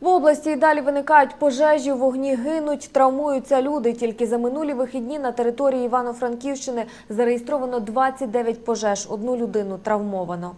В області і далі виникають пожежі, вогні гинуть, травмуються люди. Тільки за минулі вихідні на території Івано-Франківщини зареєстровано 29 пожеж. Одну людину травмовано.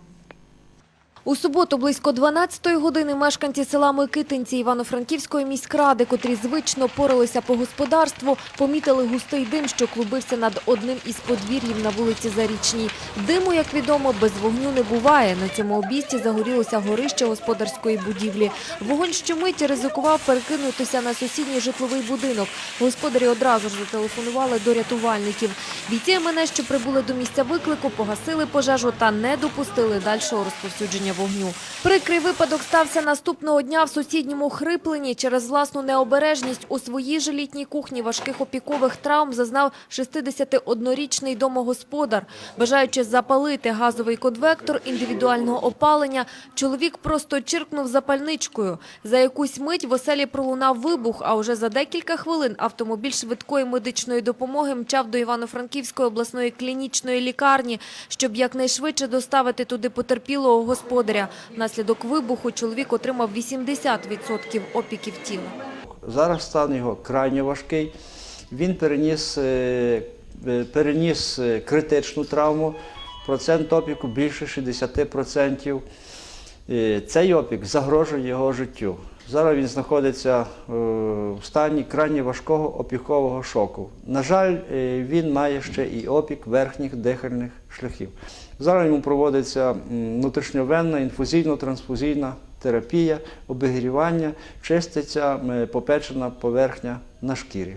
У суботу близько 12-ї години мешканці села Микитинці Івано-Франківської міськради, котрі звично поралися по господарству, помітили густий дим, що клубився над одним із подвір'їв на вулиці Зарічній. Диму, як відомо, без вогню не буває. На цьому обійсті загорілося горище господарської будівлі. Вогонь щомиті ризикував перекинутися на сусідній житловий будинок. Господарі одразу ж зателефонували до рятувальників. Бійці мене, що прибули до місця виклику, погасили пожежу та не допустили дальшого розповсюдження вогню. Прикрий випадок стався наступного дня в сусідньому Хриплені. Через власну необережність у своїй же літній кухні важких опікових травм зазнав 61-річний домогосподар. Бажаючи запалити газовий конвектор індивідуального опалення, чоловік просто чиркнув запальничкою. За якусь мить в оселі пролунав вибух, а вже за декілька хвилин автомобіль швидкої медичної допомоги мчав до Івано-Франківської обласної клінічної лікарні, щоб якнайшвидше доставити туди потерпілого господаря. Внаслідок вибуху чоловік отримав 80% опіків тіла. Зараз стан його крайньо важкий. Він переніс, е, е, переніс е, критичну травму, процент опіку більше 60%. Е, Цей опік загрожує його життю. Зараз він знаходиться е, в стані крайньо важкого опікового шоку. На жаль, е, він має ще і опік верхніх дихальних шляхів. Зараз йому проводиться внутрішньовенна інфузійно-трансфузійна терапія, обігрівання, чиститься попечена поверхня на шкірі.